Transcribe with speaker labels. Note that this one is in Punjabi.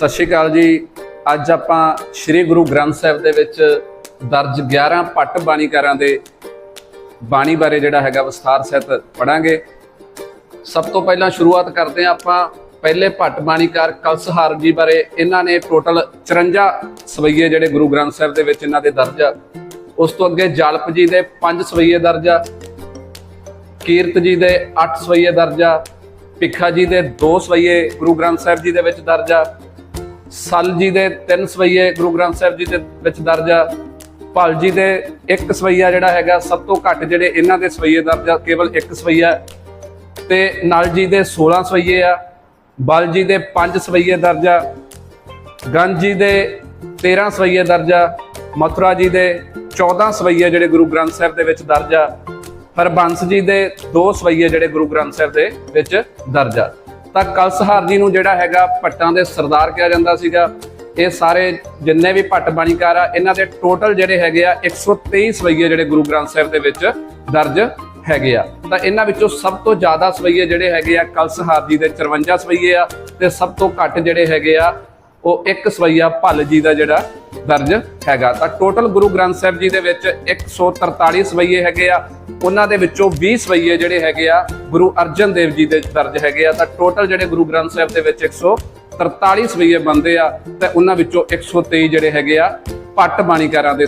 Speaker 1: ਸਤਿ ਸ਼੍ਰੀ ਅਕਾਲ ਜੀ। ਅੱਜ ਆਪਾਂ ਸ੍ਰੀ ਗੁਰੂ ਗ੍ਰੰਥ ਸਾਹਿਬ ਦੇ ਵਿੱਚ ਦਰਜ 11 ਪੱਟ ਬਾਣੀਕਾਰਾਂ ਦੇ ਬਾਣੀ ਬਾਰੇ ਜਿਹੜਾ ਹੈਗਾ ਵਿਸਥਾਰ ਸਹਿਤ ਪੜਾਂਗੇ ਸਭ ਤੋਂ ਪਹਿਲਾਂ ਸ਼ੁਰੂਆਤ ਕਰਦੇ ਹਾਂ ਆਪਾਂ ਪਹਿਲੇ ਭੱਟ ਬਾਣੀਕਾਰ ਕਲਸਹਾਰ ਜੀ ਬਾਰੇ। ਇਹਨਾਂ ਨੇ ਟੋਟਲ 54 ਸਵਈਏ ਜਿਹੜੇ ਗੁਰੂ ਗ੍ਰੰਥ ਸਾਹਿਬ ਦੇ ਵਿੱਚ ਇਹਨਾਂ ਦੇ ਦਰਜ ਆ। ਉਸ ਤੋਂ ਅੱਗੇ ਜਲਪ ਜੀ ਦੇ 5 ਸਵਈਏ ਦਰਜ ਆ। ਕੀਰਤ ਜੀ ਦੇ 8 ਸਵਈਏ ਦਰਜ ਆ। ਭਿੱਖਾ ਜੀ ਦੇ 2 ਸਵਈਏ ਗੁਰੂ ਗ੍ਰੰਥ ਸਾਹਿਬ ਜੀ ਦੇ ਵਿੱਚ ਦਰਜ ਆ। ਸਲ ਜੀ ਦੇ ਤਿੰਨ ਸਵਈਏ ਗੁਰੂ ਗ੍ਰੰਥ ਸਾਹਿਬ ਜੀ ਦੇ ਵਿੱਚ ਦਰਜ ਆ। ਭਲ ਜੀ ਦੇ ਇੱਕ ਸਵਈਆ ਜਿਹੜਾ ਹੈਗਾ, ਸਭ ਤੋਂ ਘੱਟ ਜਿਹੜੇ ਇਹਨਾਂ ਦੇ ਸਵਈਏ ਦਰਜ ਆ, ਕੇਵਲ ਇੱਕ ਸਵਈਆ। ਤੇ ਨਲ ਜੀ ਦੇ 16 ਸਵਈਏ ਆ, ਬਲ ਜੀ ਦੇ 5 ਸਵਈਏ ਦਰਜ ਆ, ਗੰਜ ਜੀ ਦੇ 13 ਸਵਈਏ ਦਰਜ ਆ, ਮਥੁਰਾ ਜੀ ਦੇ 14 ਸਵਈਏ ਜਿਹੜੇ ਗੁਰੂ ਗ੍ਰੰਥ ਸਾਹਿਬ ਦੇ ਵਿੱਚ ਦਰਜ ਆ, ਹਰਬੰਸ ਜੀ ਦੇ 2 ਸਵਈਏ ਜਿਹੜੇ ਗੁਰੂ ਗ੍ਰੰਥ ਸਾਹਿਬ ਦੇ ਵਿੱਚ ਦਰਜ ਆ। ਤਾਂ ਕਲਸਹਾਰ ਜੀ ਨੂੰ ਜਿਹੜਾ ਹੈਗਾ ਭੱਟਾਂ ਦੇ ਸਰਦਾਰ ਕਿਹਾ ਜਾਂਦਾ ਸੀਗਾ। ਇਹ ਸਾਰੇ ਜਿੰਨੇ ਵੀ ਭੱਟ ਬਾਣੀਕਾਰ ਆ, ਇਹਨਾਂ ਦੇ ਟੋਟਲ ਜਿਹੜੇ ਹੈਗੇ ਆ 123 ਸਵਈਏ ਜਿਹੜੇ ਗੁਰੂ ਗ੍ਰੰਥ ਸਾਹਿਬ ਦੇ ਵਿੱਚ ਦਰਜ ਹੈਗੇ ਆ। ਤਾਂ ਇਹਨਾਂ ਵਿੱਚੋਂ ਸਭ ਤੋਂ ਜ਼ਿਆਦਾ ਸਵਈਏ ਜਿਹੜੇ ਹੈਗੇ ਆ ਕਲਸਹਾਰ ਜੀ ਦੇ 54 ਸਵਈਏ ਆ, ਤੇ ਸਭ ਤੋਂ ਘੱਟ ਜਿਹੜੇ ਹੈਗੇ ਆ ਉਹ ਇੱਕ ਸਵਈਆ ਭੱਲ ਜੀ ਦਾ ਜਿਹੜਾ ਦਰਜ ਹੈਗਾ। ਤਾਂ ਟੋਟਲ ਗੁਰੂ ਗ੍ਰੰਥ ਸਾਹਿਬ ਜੀ ਦੇ ਵਿੱਚ 143 ਸਵਈਏ ਹੈਗੇ ਆ। ਉਹਨਾਂ ਦੇ ਵਿੱਚੋਂ 20 ਸਵਈਏ ਜਿਹੜੇ ਹੈਗੇ ਆ, ਗੁਰੂ ਅਰਜਨ ਦੇਵ ਜੀ ਦੇ ਦਰਜ ਹੈਗੇ ਆ। ਤਾਂ ਟੋਟਲ ਜਿਹੜੇ ਗੁਰੂ ਗ੍ਰੰਥ ਸਾਹਿਬ ਦੇ ਵਿੱਚ 143 ਸਵਈਏ ਬੰਦੇ ਆ ਤੇ ਉਹਨਾਂ ਵਿੱਚੋਂ 123 ਜਿਹੜੇ ਹੈਗੇ ਆ, ਪੱਟ ਬਾਣੀਕਾਰਾਂ ਦੇ